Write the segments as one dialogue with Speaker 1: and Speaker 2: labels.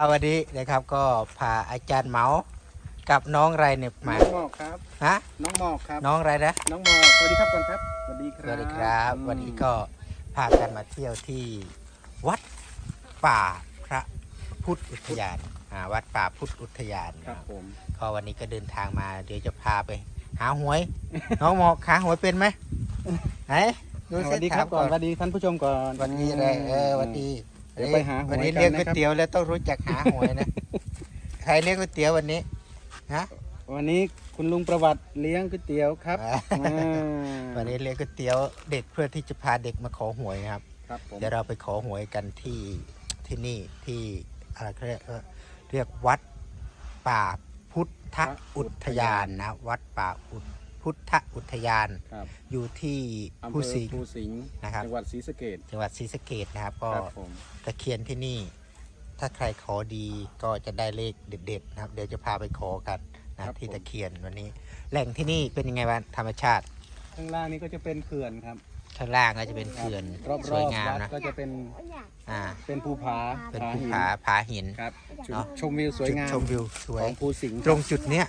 Speaker 1: เอาวันนี้นะครับก็พาอาจารย์เหมากับน้องไรเนี่ยมา
Speaker 2: น้องหมอกครับ
Speaker 1: ฮะ
Speaker 2: น้องหมอกครับ
Speaker 1: น้องไรนะ
Speaker 2: น้องหมอกสวัสดีครับก่อนครับสวัสดีค
Speaker 1: ส
Speaker 2: รับ
Speaker 1: วัสดีครับ
Speaker 2: อืม
Speaker 1: วันนี้ก็พากันมาเที่ยวที่วัดป่าพระพุทธอุทยานอ่าวัดป่าพุทธอุทยาน
Speaker 2: ครับผม
Speaker 1: ก็วันนี้ก็เดินทางมา เดี๋ยวจะพาไป หาหวย น้องหมอกหาหวยเป็นไหมไหนดู
Speaker 2: ส
Speaker 1: สิ
Speaker 2: วัสดีครับ
Speaker 1: ถาม
Speaker 2: ก่อนสวัสดีท่านผู้ชมก่อน
Speaker 1: วันนี้อะไรเออวันดี
Speaker 2: เดี๋ยวไปหาหวย
Speaker 1: วันนี้
Speaker 2: กัน
Speaker 1: เลี้ยง
Speaker 2: นะครับ
Speaker 1: ก๋วยเตี๋ยวแล้วต้องรู้จักหาหวยนะ ใครเลี้ยงก๋วยเตี๋ยววันนี้ ฮะ
Speaker 2: วันนี้คุณลุงประวัติเลี้ยงก๋วยเตี๋ยวครับ
Speaker 1: อ่า
Speaker 2: อ่า
Speaker 1: วันนี้เลี้ยงก๋วยเตี๋ยวเด็กเพื่อที่จะพาเด็กมาขอหวยนะครับ
Speaker 2: ครับผม
Speaker 1: เดี๋ยวเราไปขอหวยกันที่ที่นี่ที่อะไรเขาเรียกเอ่อเรียกวัดป่าพุทธอุทยานนะ วัดป่าอุท พุทธอุทยาน
Speaker 2: ครับ
Speaker 1: อยู่ที่
Speaker 2: อำเภ
Speaker 1: ภู
Speaker 2: อ
Speaker 1: สิง
Speaker 2: ภูสิงห์
Speaker 1: นะครับ
Speaker 2: จังหวัดศรีสะเกษ
Speaker 1: จังหวัดศรีสะเกดนะครับก็
Speaker 2: ครับผม
Speaker 1: ตะเคียนที่นี่ ถ้าใครขอดีก็จะได้เลขเด็ดๆนะครับ เดี๋ยวจะพาไปขอกันนะที่ตะเคียนวันนี้ แหล่งที่นี่เป็นยังไงบ้างธรรมชาติ
Speaker 2: ข้างล่างนี้ก็จะเป็นเขื่อนครับ
Speaker 1: ข้างล่างก็จะเป็นเขื่อน
Speaker 2: รอบ
Speaker 1: สวย
Speaker 2: ๆ
Speaker 1: งาม
Speaker 2: วัด
Speaker 1: นะ
Speaker 2: ก็จะเป็น
Speaker 1: อ่า
Speaker 2: เป็นภูผา
Speaker 1: เป็นภู
Speaker 2: หิน
Speaker 1: ผาผาหิน
Speaker 2: ครับชม
Speaker 1: เนาะ
Speaker 2: ชมวิวสวย
Speaker 1: จุด
Speaker 2: งาม
Speaker 1: ชมวิวสว
Speaker 2: ข
Speaker 1: ย
Speaker 2: องภูสิงห์
Speaker 1: ตรงจุดเนี้ย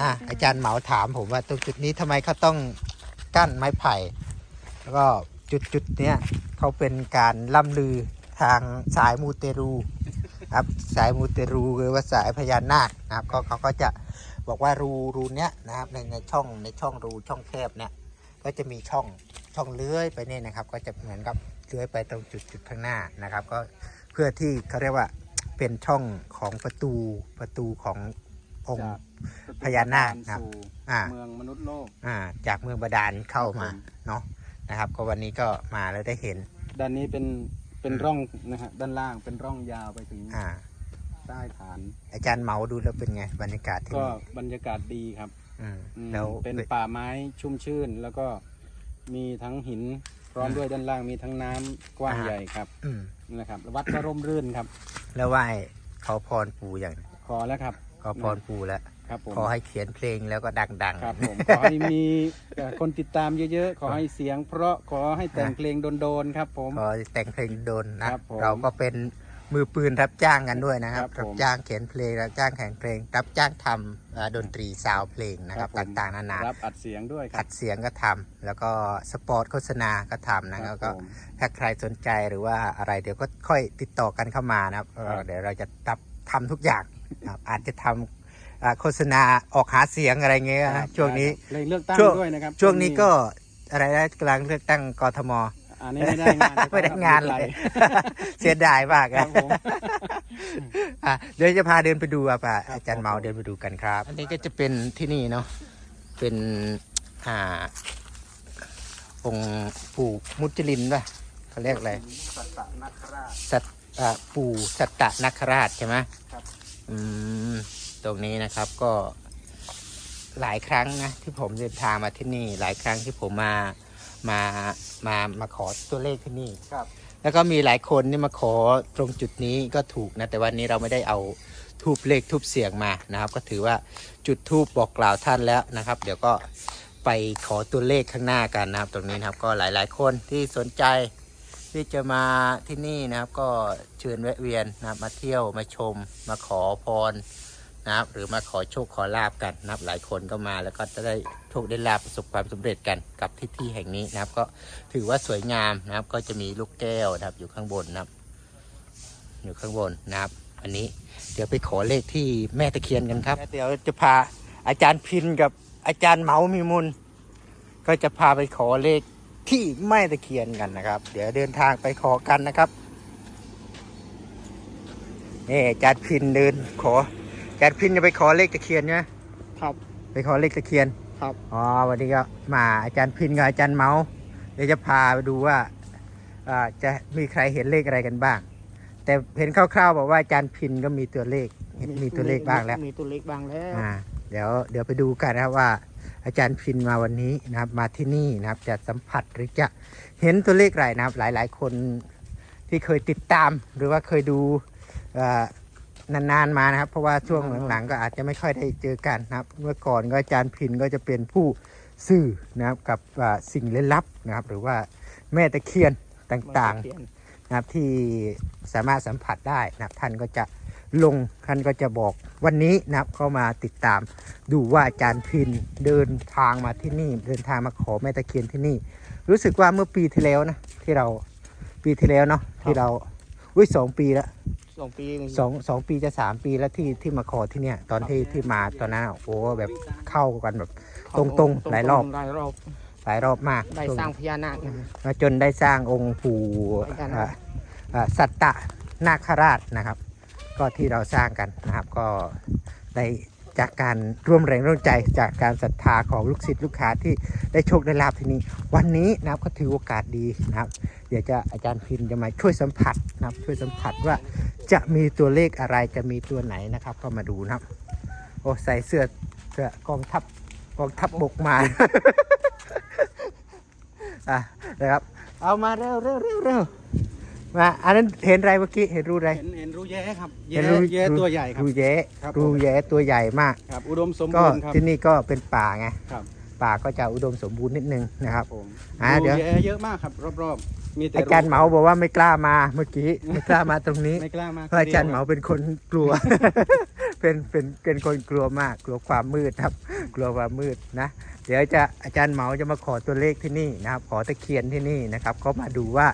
Speaker 1: อะอาจารย์เหมาถามผมว่าตรงจุดนี้ทำไมเขาต้องกั้นไม้ไผ่ แล้วก็จุดจุดเนี้ยเขาเป็นการล่ำลือทางสายมูเตรูครับสายมูเตรูหรือว่าสายพญานาคนะครับก็เขาก็จะบอกว่ารูรูเนี้ยนะครับในในช่องในช่องรูช่องแคบเนี้ยก็จะมีช่องช่องเลื้อยไปเนี่ยนะครับ ก็จะเหมือนกับเลื้อยไปตรงจุดจุดข้างหน้านะครับ ก็เพื่อที่เขาเรียกว่าเป็นช่องของประตูประตูของ องค์
Speaker 2: จาก
Speaker 1: พญานาคครับ
Speaker 2: สู่
Speaker 1: อ่า
Speaker 2: เมืองมนุษย์โลก
Speaker 1: อ่า จากเมืองบาดาลเข้ามา
Speaker 2: ครับผม
Speaker 1: เนาะนะครับ ก็วันนี้ก็มาแล้วได้เห็น
Speaker 2: ด้านนี้เป็นเป็น
Speaker 1: อืม
Speaker 2: ร่องนะฮะด้านล่างเป็นร่องยาวไปถึง
Speaker 1: อ่า
Speaker 2: ใต้ฐาน
Speaker 1: อาจารย์เหมาดูแล้วเป็นไงบรรยากาศที่
Speaker 2: ก็
Speaker 1: นี่
Speaker 2: บรรยากาศดีครับ
Speaker 1: อืม
Speaker 2: อืม
Speaker 1: แล้ว
Speaker 2: เป็นป่าไม้ชุ่มชื่น แล้วก็มีทั้งหินพร้อม
Speaker 1: อืม
Speaker 2: ด้วยด้านล่างมีทั้งน้ำกว้าง
Speaker 1: อ่า
Speaker 2: ใหญ่ครับ
Speaker 1: อืม
Speaker 2: นะครับ วัดก็ร่มรื่นครับ
Speaker 1: แล้วไหว้ขอพรปู่อย่าง
Speaker 2: ขอแล้วครับ
Speaker 1: ขอพรปู่แล้ว
Speaker 2: ครับผม
Speaker 1: ขอให้เขียนเพลงแล้วก็ดัง
Speaker 2: ครับผมขอให้มีเอ่อคนติดตามเยอะๆ ขอให้เสียง เพราะขอให้แต่งเพลงโดนๆครับผม
Speaker 1: ๆขอแต่งเพลงโดนนะครับ
Speaker 2: ผม
Speaker 1: เราก็เป็นมือปืนรับจ้างกันด้วยนะครับ
Speaker 2: ครับผม
Speaker 1: รับจ้างเขียนเพลงรับจ้างแข่งเพลง รับจ้างทำอ่าดนตรีซาวด์เพลงนะครับ
Speaker 2: ครับผม
Speaker 1: ต่างๆนานา
Speaker 2: รับอัดเสียงด้วยค
Speaker 1: อั
Speaker 2: รับ
Speaker 1: ดเสียงก็ทำแล้วก็สปอร์ตโฆษณาก็ทำนะ
Speaker 2: ค
Speaker 1: แล้
Speaker 2: รั
Speaker 1: ว
Speaker 2: บ
Speaker 1: ก็
Speaker 2: ผม
Speaker 1: ถ้าใครสนใจหรือว่าอะไรเดี๋ยวก็ค่อยติดต่อกันเข้ามานะครับเอ่อ
Speaker 2: ครับ
Speaker 1: เดี๋ยวเราจะทับทำทุกอย่างนะ ครับอาจจะทำอ่าโฆษณาออกหาเสียงอะไรเงี้ย
Speaker 2: ครั
Speaker 1: นะ
Speaker 2: บ
Speaker 1: ช่วงนี้
Speaker 2: เพลงเลือกตั้ง
Speaker 1: ช่วง
Speaker 2: ด้วยนะครับ
Speaker 1: ช่วงนี้ก็อะไรนะกำลังเลือกตั้งกทม
Speaker 2: อันนี้ไม่ได้งานนะครับ
Speaker 1: ไม่ได้งานเลยเสียดายมาก
Speaker 2: ครั
Speaker 1: นะ
Speaker 2: บผม
Speaker 1: อะเดี๋ยวจะพาเดินไปดูอะป่ะอาจารย์เมาเดินไปดูกันครับ อันนี้ก็จะเป็นที่นี่เนาะเป็นอ่าองค์ปู่มุจลินป่ะเขาเรียกอะไร
Speaker 2: สัตตนาคราช
Speaker 1: สัตอ่าปู่สัตตนคราชใช่ไหม
Speaker 2: ครับ
Speaker 1: อืมตรงนี้นะครับก็หลายครั้งนะที่ผมเดินทางมาที่นี่ หลายครั้งที่ผมมามามามาขอตัวเลขที่นี่
Speaker 2: ครับ
Speaker 1: แล้วก็มีหลายคนที่มาขอตรงจุดนี้ก็ถูกนะ แต่วันนี้เราไม่ได้เอาทูบเลขทูบเสียงมานะครับ ก็ถือว่าจุดทูบบอกกล่าวท่านแล้วนะครับ เดี๋ยวก็ไปขอตัวเลขข้างหน้ากันนะครับ ตรงนี้นะครับ ก็หลาย ๆ คนที่สนใจ ที่จะมาที่นี่นะครับ ก็เชิญแวะเวียนนะครับมาเที่ยวมาชม มาขอพรนะครับ หรือมาขอโชคขอลาบกันนะครับ หลายคนก็มาแล้วก็จะได้โชคได้ลาบประสบความสำเร็จกันกับที่ที่แห่งนี้นะครับ ก็ถือว่าสวยงามนะครับ ก็จะมีลูกแก้วนะครับ อยู่ข้างบนนะครับ อยู่ข้างบนนะครับ อันนี้เดี๋ยวไปขอเลขที่แม่ตะเคียนกันครับเดี๋ยวจะพาอาจารย์พินกับอาจารย์เหมามีมุลก็จะพาไปขอเลข ที่แม่ตะเคียนกันนะครับ เดี๋ยวเดินทางไปขอกันนะครับนี่อาจารย์พินเดินขออาจารย์พินจะไปขอเลขตะเคียนใช่ไหม
Speaker 2: ครับ
Speaker 1: ไปขอเลขตะเคียน
Speaker 2: ครับ
Speaker 1: อ๋อวันนี้ก็มาอาจารย์พินกับอาจารย์เมาส์เดี๋ยวจะพาไปดูว่าอ่าจะมีใครเห็นเลขอะไรกันบ้าง แต่เห็นคร่าวๆบอกว่าอาจารย์พินก็มีตัวเลขเห็นมีตัวเลขบ้างแล้ว
Speaker 2: มีตัวเลขบ้างแล้ว
Speaker 1: อ่าเดี๋ยวเดี๋ยวไปดูกันนะครับว่า อาจารย์พินมาวันนี้นะครับมาที่นี่นะครับจะสัมผัสหรือจะเห็นตัวเลขอะไรนะครับ หลายๆ คนที่เคยติดตามหรือว่าเคยดูอ่อนานๆมานะครับ เพราะว่าช่วงหลังๆ ก็อาจจะไม่ค่อยได้เจอกันนะครับ เมื่อก่อนก็อาจารย์พินก็จะเป็นผู้สื่อนะครับกับสิ่งลึกลับนะครับ หรือว่าแม่ตะเคียนต่างๆนะครับที่สามารถสัมผัสได้นะครับท่านก็จะ ลงท่านก็จะบอกวันนี้นะครับเข้ามาติดตาม ดูว่าอาจารย์พินเดินทางมาที่นี่ เดินทางมาขอแม่ตะเคียนที่นี่ รู้สึกว่าเมื่อปีที่แล้วนะที่เราปีที่แล้วเนาะที่เราอุ้ยสองปีแล้ว
Speaker 3: สองปี
Speaker 1: สองสองปีจะสามปีแล้วที่ที่มาขอที่เนี่ย ตอนที่ที่มาตอนนั้นอะโอ้แบบเข้ากันแบบ ตรงๆหลายรอบ
Speaker 3: หลายรอบ
Speaker 1: หลายรอบมาก
Speaker 3: ได้สร้างพญานาคนะ
Speaker 1: แล้วจนได้สร้างองค์ปู่
Speaker 3: พญานาค
Speaker 1: อ่าอ่าสัตตะนาคราชนะครับ ก็ที่เราสร้างกันนะครับก็ได้จากการร่วมแรงร่วมใจจากการศรัทธาของลูกศิษย์ลูกค้าที่ได้โชคได้ลาบที่นี่วันนี้นะครับก็ถือโอกาสดีนะครับ เดี๋ยวจะอาจารย์พินจะมาช่วยสัมผัสนะครับ ช่วยสัมผัสว่าจะมีตัวเลขอะไรจะมีตัวไหนนะครับ ก็มาดูนะครับโอ้ใส่เสื้อเสื้อกองทัพกองทัพบกมาอะนะครับ เอามาเร็วเร็วเร็วเร็ว มาอันนั้นเห็นอะไรเมื่อกี้เห็นรูอะไร
Speaker 2: เห็นเห็นรูแย้ครับ
Speaker 1: เห็
Speaker 2: แย้
Speaker 1: นรู
Speaker 2: แย้ตัวใหญ่ครับ
Speaker 1: รูแย้
Speaker 2: ครับผม
Speaker 1: รูแย้ตัวใหญ่มาก
Speaker 2: ครับ อุดมสม
Speaker 1: ก็
Speaker 2: บูรณ์ครับ
Speaker 1: ที่นี่ก็เป็นป่าไง
Speaker 2: ครับ
Speaker 1: ป่าก็จะอุดมสมบูรณ์นิดนึงนะครับ
Speaker 2: ผม
Speaker 1: อ่าเดี๋ยว
Speaker 2: รูแย้เยอะมากครับรอบๆ มีแต่
Speaker 1: อาจารย์เหมาบอกว่าไม่กล้ามาเมื่อกี้ ไม่กล้ามาตรงนี้
Speaker 2: ไม่กล้ามา
Speaker 1: เพราะอาจารย์เหมาเป็นคนกลัว เป็นเป็นเป็นคนกลัวมาก กลัวความมืดครับ กลัวความมืดนะ เดี๋ยวจะอาจารย์เหมาจะมาขอตัวเลขที่นี่นะครับ ขอตะเคียนที่นี่นะครับ ก็มาดูว่า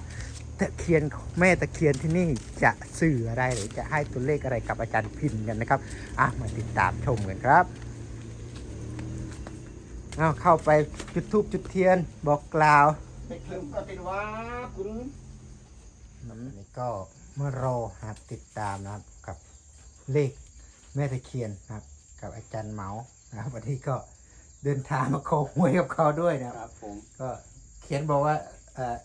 Speaker 1: ตะเคียนแม่ตะเคียนที่นี่จะสื่ออะไรหรือจะให้ตัวเลขอะไรกับอาจารย์พินกันนะครับอะมาติดตามชมกันครับเอาเข้าไปจุดทูบจุดเทียนบอกกล่าว
Speaker 3: ไปเคลิมก็ติดว่าคุณ
Speaker 1: นี่ก็มารอนะครับติดตามนะครับกับเลขแม่ตะเคียนนะครับ กับอาจารย์เหมานะครับวันนี้ก็เดินทางมาขอหวยกับเขาด้วยนะ
Speaker 2: ค
Speaker 1: ครับ
Speaker 2: รับผม
Speaker 1: ก็เขียนบอกว่าเออ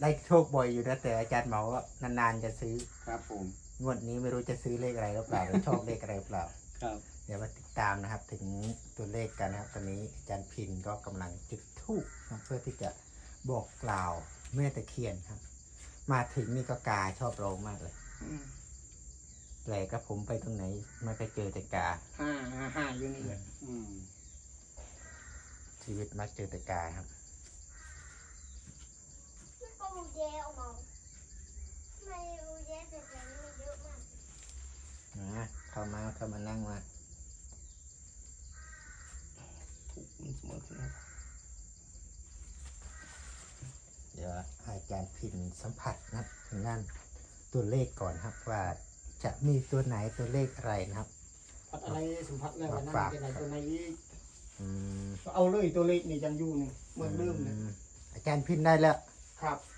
Speaker 1: ได้โชคบ่อยอยู่นะแต่อาจารย์เหมาก็นานๆจะซื้อ
Speaker 2: ครับผม
Speaker 1: งวดนี้ไม่รู้จะซื้อเลขอะไรหรือเปล่าหรือชอบเลขอะไรหรือเปล่า
Speaker 2: ครับ
Speaker 1: เดี๋ยวมาติดตามนะครับ ถึงตัวเลขกันนะครับตอนนี้อาจารย์พินก็กำลังจุดธูปนะเพื่อที่จะบอกกล่าวแม่ตะเคียนครับ มาถึงนี่ก็กาชอบร้องมากเลยแปลกกับผมไปตรงไหนไม่ไปเจอแต่กา
Speaker 3: ห้าห้าห้าอยู่นี่
Speaker 2: อืม
Speaker 1: ชีวิตมักเจอแต่กาครับ
Speaker 4: มันก็ รูแย่ออกมาทำไมรูแย่แต่แสงมันเยอะมาก
Speaker 1: นะเข้ามาเข้ามานั่งมา
Speaker 3: ถูกมันเสมอขึ้นนะ
Speaker 1: เดี๋ยวให้อาจารย์พินสัมผัสนะครับทางด้านตัวเลขก่อนครับว่าจะมีตัวไหนตัวเลขอะไรนะครับ
Speaker 3: พัดอะไรสัมผัสแล้ววันนั้น
Speaker 1: ฝาก
Speaker 3: เป็นอะไรตัวไหนอีก
Speaker 1: อืม
Speaker 3: เอาเลยตัวเลขนี่ยังอยู่นี่เหมือนเดิมเลย
Speaker 1: อืมอาจารย์พินได้แล้ว
Speaker 3: ครับ
Speaker 1: อา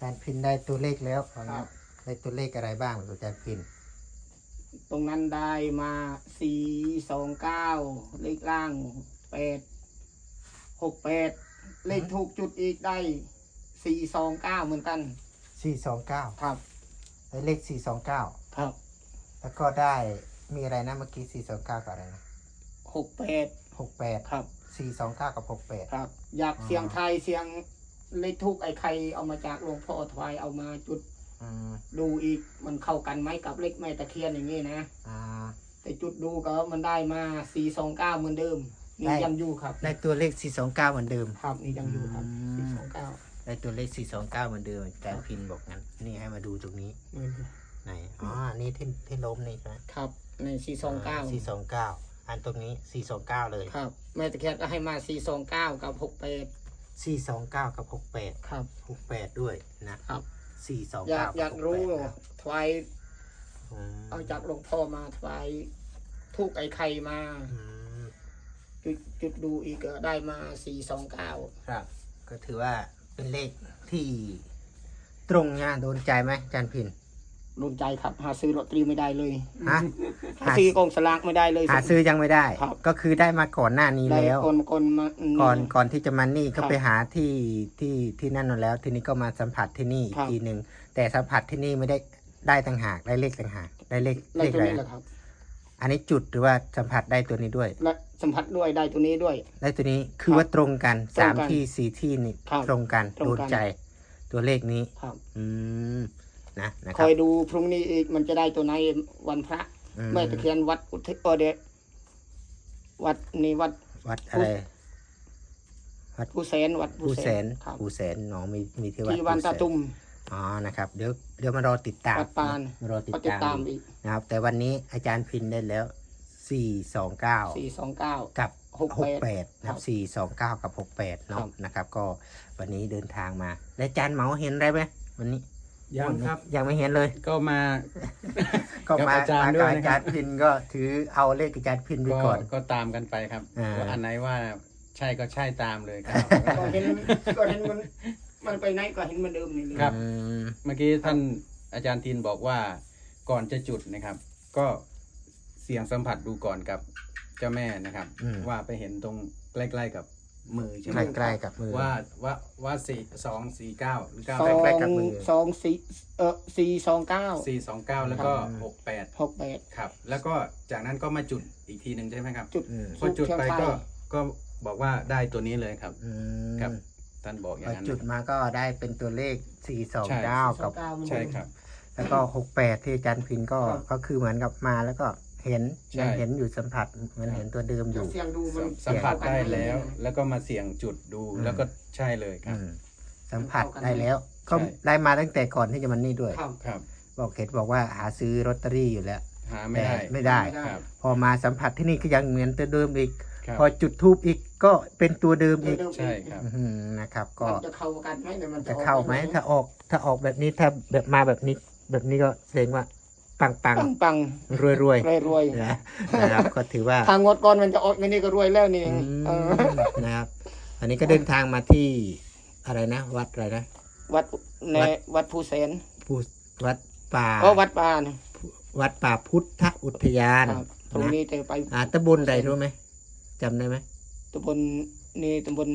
Speaker 1: จารย์พินได้ตัวเลขแล้วตอน
Speaker 3: ครั
Speaker 1: นี้
Speaker 3: บ
Speaker 1: ได้ตัวเลขอะไรบ้างอาจารย์พิน
Speaker 3: ตรงนั้นได้มาสี่สองเก้าเลขล่างแปดหกแปดเลขถูกจุดอีกได้สี่สองเก้าเหมือนกัน
Speaker 1: สี่สองเก้า
Speaker 3: ครับ
Speaker 1: ได้เลขสี่สองเก้า
Speaker 3: ครับ
Speaker 1: แล้วก็ได้มีอะไรนะเมื่อกี้สี่สองเก้ากับอะไรนะ
Speaker 3: หกแปด
Speaker 1: หกแปด
Speaker 3: ครับ
Speaker 1: สี่สองเก้ากับหกแปด
Speaker 3: ครับ อยาก
Speaker 1: อ๋อ
Speaker 3: เสียงไทยเสียง เลขทุกไอ้ใครเอามาจากหลวงพ่อถวายเอามาจุด
Speaker 1: อืม
Speaker 3: ดูอีกมันเข้ากันไหมกับเลขแม่ตะเคียนอย่างนี้นะ
Speaker 1: อ่า
Speaker 3: แต่จุดดูก็มันได้มาสี่สองเก้าเหมือนเดิม นี่
Speaker 1: ได้
Speaker 3: ยังอยู่ครับ
Speaker 1: ได้ตัวเลขสี่สองเก้าเหมือนเดิม
Speaker 3: ครับนี่ยังอยู่ครับ
Speaker 1: อื
Speaker 3: สี่
Speaker 1: ม
Speaker 3: สองเก้า
Speaker 1: ได้ตัวเลขสี่สองเก้าเหมือนเดิมอาจารย์พินบอกงั้น นี่ให้มาดูตรงนี้ไหนอ๋อนี่ที่ที่ล้มนี่ใช่ไหม
Speaker 3: ครับในสี่สองเก้า
Speaker 1: สี่สองเก้าอันตรงนี้สี่สองเก้าเลย
Speaker 3: ครับ แม่ตะเคียนก็ให้มาสี่สองเก้ากับหกแปด
Speaker 1: สี่สองเก้ากับหกแปด
Speaker 3: ครับ
Speaker 1: หกแปดด้วยนะครับสี่สอง
Speaker 3: อยา
Speaker 1: เก้าก
Speaker 3: อยากรู้ถวาย
Speaker 1: อืม
Speaker 3: เอาจากหลวงพ่อมาถวายทุกไอ้ไข่มา
Speaker 1: อืม
Speaker 3: จุดจุดดูอีกก็ได้มาสี่สองเก้า
Speaker 1: ครับ ก็ถือว่าเป็นเลขที่ตรงงานโดนใจไหมอาจารย์พิน
Speaker 3: รวมใจครับ หาซื้อลอตเตอรี่ไม่ได้เลย
Speaker 1: ฮะ
Speaker 3: หา ซื้อกองสลากไม่ได้เลย
Speaker 1: หาซื้อยังไม่ได้
Speaker 3: ครับ
Speaker 1: ก็คือได้มาก่อนหน้านี้
Speaker 3: ได้
Speaker 1: แล้ว
Speaker 3: คนคนมา
Speaker 1: ก่อนก่อนที่จะมานี่ก็
Speaker 3: ครับ
Speaker 1: ไปหาที่ที่ที่นั่นนั่นแล้ว ทีนี้ก็มาสัมผัสที่นี่อีก
Speaker 3: ครับ
Speaker 1: ทีหนึ่งแต่สัมผัสที่นี่ไม่ได้ได้ต่างหากได้เลขต่างหากได้เลข
Speaker 3: ได้
Speaker 1: เลข
Speaker 3: ตัว
Speaker 1: อะไร
Speaker 3: นี้แหละครับ
Speaker 1: อันนี้จุดหรือว่าสัมผัสได้ตัวนี้ด้วย
Speaker 3: และสัมผัสด้วยได้ตัวนี้ด้วย
Speaker 1: ได้ตัวนี้คือ
Speaker 3: ครับ
Speaker 1: ว่าตรงกัน
Speaker 3: ตรงกัน
Speaker 1: สามที่สี่ที่นี่
Speaker 3: ครับ
Speaker 1: ตรงกัน
Speaker 3: ตรง
Speaker 1: โด
Speaker 3: กัน
Speaker 1: นใจ ตัวเลขนี้
Speaker 3: ครับ
Speaker 1: อืม นะนะค
Speaker 3: ค
Speaker 1: รั
Speaker 3: อบ ยดูพรุ่งนี้อีกมันจะได้ตัวไหนวันพระ
Speaker 1: อืม
Speaker 3: แม่ตะเคียนวัดอุทิศเออเดะวัดนี่วัด
Speaker 1: วัดอะไร
Speaker 3: ผู้แสนวัด
Speaker 1: ผู้แสน
Speaker 3: ครับ
Speaker 1: ผู้แสนหนองมีมีที่วัด
Speaker 3: ที่วัน
Speaker 1: ผู้แส
Speaker 3: ตาตุม
Speaker 1: อ๋อนะครับเดี๋ยวเดี๋ยวมารอติดตาม
Speaker 3: วัดปาน
Speaker 1: มารอติด
Speaker 3: ก็ติด
Speaker 1: ตาม
Speaker 3: ตามอีก
Speaker 1: นะครับ แต่วันนี้อาจารย์พินได้แล้วสี่สองเก้า
Speaker 3: สี่สองเก้า
Speaker 1: กับ
Speaker 3: หก
Speaker 1: ห
Speaker 3: แป
Speaker 1: ก
Speaker 3: ด
Speaker 1: แปดนะค
Speaker 3: ครั
Speaker 1: รับบสี่สองเก้ากับหกแปดเนาะ
Speaker 3: ครับ
Speaker 1: นะครับ ก็วันนี้เดินทางมา แล้วอาจารย์เหมาเห็นอะไรไหมวันนี้
Speaker 2: ยังครับ
Speaker 1: ยังไม่เห็นเลย
Speaker 2: ก็มา
Speaker 1: ก็มา
Speaker 2: กับอาจารย์
Speaker 1: ม
Speaker 2: ด้วย
Speaker 1: กับ
Speaker 2: นะครับ
Speaker 1: อาจารย์พินก็ถือเอาเลขอาจารย์พินไป
Speaker 2: ก็
Speaker 1: ก่อน
Speaker 2: ก็ตามกันไปครับ
Speaker 1: อ่า
Speaker 2: ว่าอันไหนว่าใช่ก็ใช่ตามเลยครับ
Speaker 3: ก็เห็นก็เห็นมันมันไปไหนก็เห็นเหมันเดิมนี่เลย
Speaker 2: ครับ
Speaker 1: อืม
Speaker 2: เมื่อกี้ท่านอาจารย์ทินบอกว่าก่อนจะจุดนะครับ ก็เสียงสัมผัสดูก่อนกับเจ้าแม่นะครับ ว่าไปเห็นตรงใกล้ ๆกับ มือใช่ไหม
Speaker 1: ใกล้ๆกับมือ
Speaker 2: ว่าว่าว่าสี่สองสี่เก้าหรือเก้า
Speaker 3: สอง
Speaker 1: ใกล้ๆกับมือ
Speaker 3: สองสี่เออสี่สองเก้า
Speaker 2: สี่สองเก้าแล้วก็หกแปด
Speaker 3: หกแปด
Speaker 2: ครับ แล้วก็จากนั้นก็มาจุดอีกทีหนึ่งใช่ไหมครับ
Speaker 3: จุด
Speaker 1: อืม
Speaker 2: พอจุดไป
Speaker 3: เชียง
Speaker 2: ก็
Speaker 3: ราย
Speaker 2: ก็บอกว่าได้ตัวนี้เลยครับ
Speaker 1: อืม
Speaker 2: ครับ ท่านบอกอ
Speaker 1: พ
Speaker 2: ย่า
Speaker 1: อง
Speaker 2: นั้น
Speaker 1: จุดมาก็ได้เป็นตัวเลขสี่สอง
Speaker 2: ใช่
Speaker 1: เก้ากับ
Speaker 3: 429มัน
Speaker 2: ใช่ครับ
Speaker 1: แล้วก็หกแปดที่อาจารย์พินก็
Speaker 3: ครับ
Speaker 1: ก็คือเหมือนกับมาแล้วก็ เห็น
Speaker 2: ใช่
Speaker 1: ยังเห็นอยู่สัมผัสเหมือนเห็นตัวเดิมอยู่
Speaker 3: เสียงดูมัน
Speaker 2: สัมผัสได้
Speaker 3: เสียง
Speaker 2: แล้ว
Speaker 3: เข้ากัน
Speaker 2: แล้วก็มาเสี่ยงจุดดู
Speaker 1: อืม
Speaker 2: แล้วก็ใช่เลยค
Speaker 1: อื
Speaker 2: รับ
Speaker 1: มสัมผัสได้แล้วก็
Speaker 2: ใช่
Speaker 1: ได้มาตั้งแต่ก่อนที่จะมันนี่ด้วย
Speaker 3: ครับ
Speaker 2: ครับ
Speaker 1: บอกเห็นบอกว่าหาซื้อลอตเตอรี่อยู่แล้ว
Speaker 2: หาไม่ได้
Speaker 1: แต่ไม่ได้
Speaker 3: ไม่ได้
Speaker 2: ครับ
Speaker 1: พอมาสัมผัสที่นี่ก็ยังเหมือนตัวเดิมอีก
Speaker 2: ครับ
Speaker 1: พอจุดทูบอีกก็เป็นตัวเดิมอีก
Speaker 3: เดิมๆ
Speaker 2: ใช่ครับ
Speaker 1: อื้อหือนะครับ ก็
Speaker 3: มันจะเข้ากันไหมเนี่ยมัน
Speaker 1: จะเข้าไหมถ้าออกถ้าออกแบบนี้ถ้าแบบมาแบบนี้ แบบนี้ก็แสดงว่า ปังปัง
Speaker 3: ปังปัง
Speaker 1: รวยรวย
Speaker 3: รวยรวย
Speaker 1: ๆนะนะครับก็ถือว่า
Speaker 3: ทางงดก่อนมันจะออกไม่นี่ก็รวยแล้วนี่
Speaker 1: อืม
Speaker 3: เออ
Speaker 1: นะครับ อันนี้ก็เดินทางมาที่อะไรนะ วัดอะไรนะ
Speaker 3: วัดใน
Speaker 1: วัด
Speaker 3: วัดภูเสน
Speaker 1: ผู้วัดป่า
Speaker 3: อ๋อวัดป่านะ
Speaker 1: วัดป่าพุทธอุทยาน
Speaker 3: ครับตรง
Speaker 1: นะ
Speaker 3: นี้จะไป
Speaker 1: อ่าตำบลใดรู้ไหมจำได้ไหม
Speaker 3: ตำบลนี่ตำบล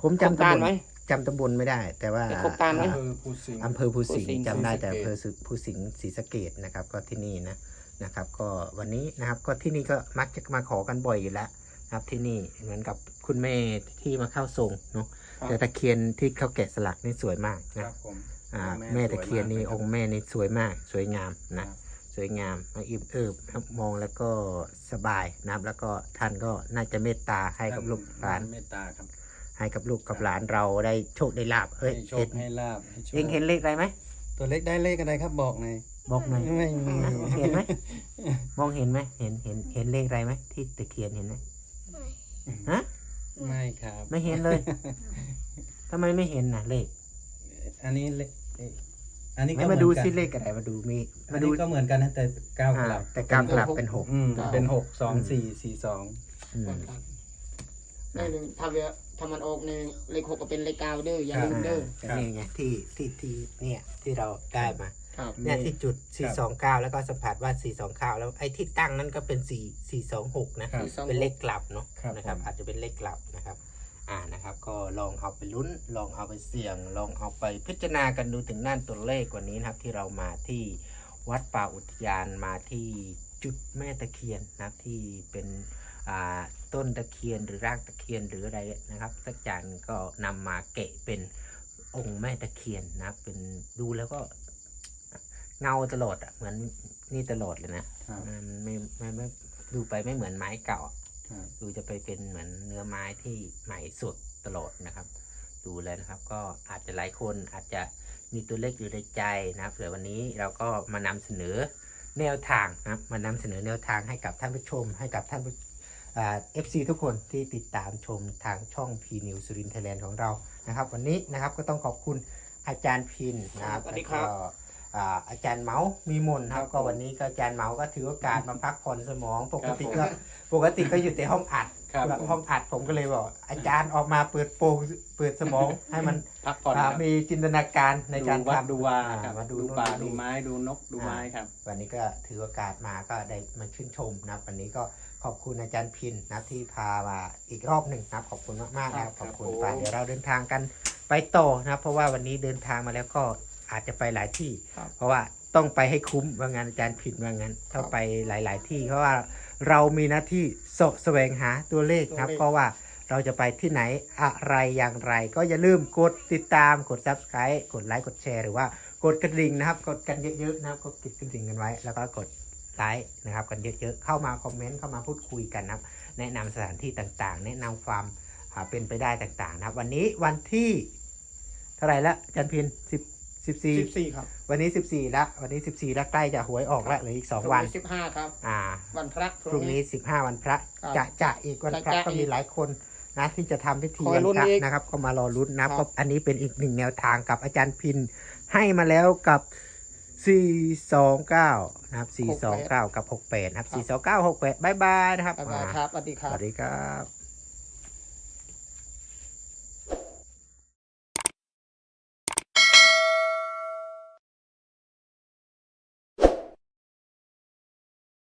Speaker 1: ผมจำ
Speaker 3: โครงกา
Speaker 1: ตำ
Speaker 3: ร
Speaker 1: บล
Speaker 3: ไหม
Speaker 1: จำตำบลไม่ได้ แต่ว่า
Speaker 3: โครงการไหม
Speaker 2: อำเภอภูสิงห์
Speaker 1: อำเภอภูสิง
Speaker 3: ภูสิงห์
Speaker 1: ห์ จำได้แต่
Speaker 2: ศรีสะเกษ
Speaker 1: อำเภอภูสิงห์ศรีสะเกดนะครับก็ที่นี่นะนะครับ ก็วันนี้นะครับก็ที่นี่ก็มักจะมาขอกันบ่อยอยู่แล้วนะครับที่นี่เหมือนกับคุณแม่ที่มาเข้าทรงเนาะ
Speaker 3: ครับ
Speaker 1: แต่ตะเคียนที่เขาแกะสลักนี่สวยมาก
Speaker 2: ค
Speaker 1: นะ
Speaker 2: รับผม
Speaker 1: อ่า
Speaker 2: แม่
Speaker 1: แม่
Speaker 2: สวย
Speaker 1: ตะเคียนนี่
Speaker 2: มากเลย
Speaker 1: องค์แม่นี่สวยมาก สวยงาม
Speaker 2: ครั
Speaker 1: นะ
Speaker 2: บ
Speaker 1: สวยงามมาอิ่มเอิบครับมองแล้วก็สบายนะครับแล้วก็ท่านก็น่าจะเมตตาให้กับลูกหลาน
Speaker 2: เมตตาครับ
Speaker 1: ให้กับลูกกับหลานเราได้โชคได้ลาบเฮ้ย
Speaker 2: ให้โช
Speaker 1: เห็
Speaker 2: คนให้ลาบให้โชค
Speaker 1: เองเห็นเลขอะไรไหม
Speaker 2: ตัวเล็กได้เลขอะไรครับบอกหน่อย
Speaker 1: บอกหน่อย
Speaker 2: ไม่มี
Speaker 1: เห็นไหมมองเห็นไหมเห็นเห็นเห็นเลขอะไรไหมที่ตะเคียนเห็นไหมฮะ
Speaker 2: ไม่ครับ
Speaker 1: ไม่เห็นเลยทำไมไม่เห็นน่ะเลข
Speaker 2: อันนี้เลขเอ๊ะอันนี้
Speaker 1: ไม่
Speaker 2: ก็
Speaker 1: มาดู
Speaker 2: เหอนกัน
Speaker 1: ซิเลขอะไรมาดูมี
Speaker 2: อั
Speaker 1: มานดู
Speaker 2: นี้ก็เหมือนกันนะแต่เก้าก
Speaker 1: อ่า
Speaker 2: ลับ
Speaker 1: แต่เก้ากลับเป็นหก
Speaker 2: อืมเป็นหกสองสี่สี่สอง
Speaker 1: อืม
Speaker 3: นี่หนึ่งถ้าเวลาถ้ามันออกในเลขหกก็เป็นเลขเก้าเด้ออย่าลืมเด้อ
Speaker 1: อ่านี่ไงที่ที่ที่เนี่ยที่เราได้มา
Speaker 3: ครับ
Speaker 1: เนี่ยที่จุด 429 แล้วก็สัมผัสว่า 429 แล้วไอ้ที่ตั้งนั้นก็เป็น 4 426 นะ
Speaker 2: ครับ
Speaker 1: เป็นเลขกลับเนาะ
Speaker 2: ครับ
Speaker 1: นะครับ
Speaker 2: ผม
Speaker 1: อาจจะเป็นเลขกลับนะครับ อ่านะครับ ก็ลองเอาไปลุ้น ลองเอาไปเสี่ยง ลองเอาไปพิจารณากันดูถึงด้านตัวเลขกว่านี้นะครับ ที่เรามาที่วัดป่าอุทยานมาที่จุดแม่ตะเคียนนะครับที่เป็นอ่า ต้นตะเคียนหรือรากตะเคียนหรืออะไรนะครับ สักอย่างก็นำมาเกะเป็นองค์แม่ตะเคียนนะครับเป็นดูแล้วก็เงาตลอดอะเหมือนนี่ตลอดเลยนะครับมันไม่ไม่ไม่ดูไปไม่เหมือนไม้เก่าอะ
Speaker 2: ครับ
Speaker 1: ดูจะไปเป็นเหมือนเนื้อไม้ที่ใหม่สดตลอดนะครับ ดูเลยนะครับ ก็อาจจะหลายคนอาจจะมีตัวเลขอยู่ในใจนะครับแต่วันนี้เราก็มานำเสนอแนวทางนะครับมานำเสนอแนวทางให้กับท่านผู้ชม ให้กับท่านผู้อ่า เอฟซีทุกคนที่ติดตามชมทางช่อง P News สุรินทร์ไทยแลนด์ของเรานะครับ วันนี้นะครับก็ต้องขอบคุณอาจารย์พินนะครับ
Speaker 3: สวัสดีครับ
Speaker 1: แล้วก็อ่าอาจารย์เมาส์มีมนต์นะครับก็วันนี้ก็อาจารย์เมาส์ก็ถือโอกาสมาพักผ่อนสมอง ปกติก็ปกติก็อยู่แต่ห้องอัด
Speaker 2: ครับ
Speaker 1: แบบห้องอัดผมก็เลยบอกอาจารย์ออกมาเปิดโปงเปิดสมองให้มัน
Speaker 2: พักผ่อน
Speaker 1: อ่า
Speaker 2: ครับ
Speaker 1: มีจินตนาการในการ
Speaker 2: ดูวัด
Speaker 1: ทำ
Speaker 2: ดูวา
Speaker 1: อ่
Speaker 2: ครับ
Speaker 1: มาดู
Speaker 2: ดู
Speaker 1: นู่น
Speaker 2: ป่า
Speaker 1: ดู
Speaker 2: ดู
Speaker 1: นี่
Speaker 2: ไม้ดูนกดูไม้ครับ
Speaker 1: วันนี้ก็ถือโอกาสมาก็ได้มาชื่นชมนะครับวันนี้ก็ ขอบคุณอาจารย์พินนะครับที่พามาอีกรอบหนึ่งนะครับขอบคุณมากๆนะครับ
Speaker 2: ค
Speaker 1: ข
Speaker 2: รับ
Speaker 1: อบคุณ
Speaker 2: ผม
Speaker 1: ไปเดี๋ยวเราเดินทางกันไปต่อนะครับเพราะว่าวันนี้เดินทางมาแล้วก็อาจจะไปหลายที่
Speaker 3: ครับ
Speaker 1: เพราะว่าต้องไปให้คุ้มว่างานอาจารย์พินว่างั้นต้องไปหลาย ๆ ที่เพราะว่าเรามีหน้าที่เสาะแสวงหาตัวเลขนะครับ
Speaker 3: ตัวเลข
Speaker 1: เพราะว่าเราจะไปที่ไหนอะไรอย่างไร ก็อย่าลืมกดติดตามกด subscribe กดไลค์กดแชร์หรือว่ากดกระดิ่งนะครับ กดกันเยอะ ๆ นะครับกดกระดิ่งกันไว้ แล้วก็กด ไลค์นะครับกันเยอะๆ เข้ามาคอมเมนต์เข้ามาพูดคุยกันนะครับ แนะนำสถานที่ต่างๆ แนะนำความอ่าเป็นไปได้ต่างๆ นะครับ วันนี้วันที่เท่าไหร่ละอาจันพินสิบสิบสี่
Speaker 3: สิบสี่ครับ
Speaker 1: วันนี้สิบสี่แล้ววันนี้สิบสี่แล้วใกล้จะหวยออกแล้วเหลืออีกสองวัน
Speaker 3: สิบห้าครับ
Speaker 1: อ่า
Speaker 3: วันพระ
Speaker 1: พรุ่งนี้สิบห้าวันพระ
Speaker 3: ครับ
Speaker 1: จะจะอีกวันพระ
Speaker 3: จะจะ
Speaker 1: ก็มี
Speaker 3: อีก
Speaker 1: หลายคนนะที่จะทำพิธี
Speaker 3: คอย
Speaker 1: วัน
Speaker 3: ลุ้น
Speaker 1: พระ
Speaker 3: อีก
Speaker 1: นะครับ ก็มารอลุ้นนะ
Speaker 3: ค
Speaker 1: เพ
Speaker 3: รับ
Speaker 1: ราะอันนี้เป็นอีกหนึ่งแนวทางกับอาจารย์พินให้มาแล้วกับ สี่สองเก้านะครับสี่สองเก้ากับหกแปดนะครับสี่สองเก้าหกแปดบายบายนะครับ
Speaker 3: บ๊ายบาย
Speaker 1: อ่า
Speaker 3: ครับสวัสดีค
Speaker 1: ส
Speaker 3: รับ
Speaker 1: วัสดีครับ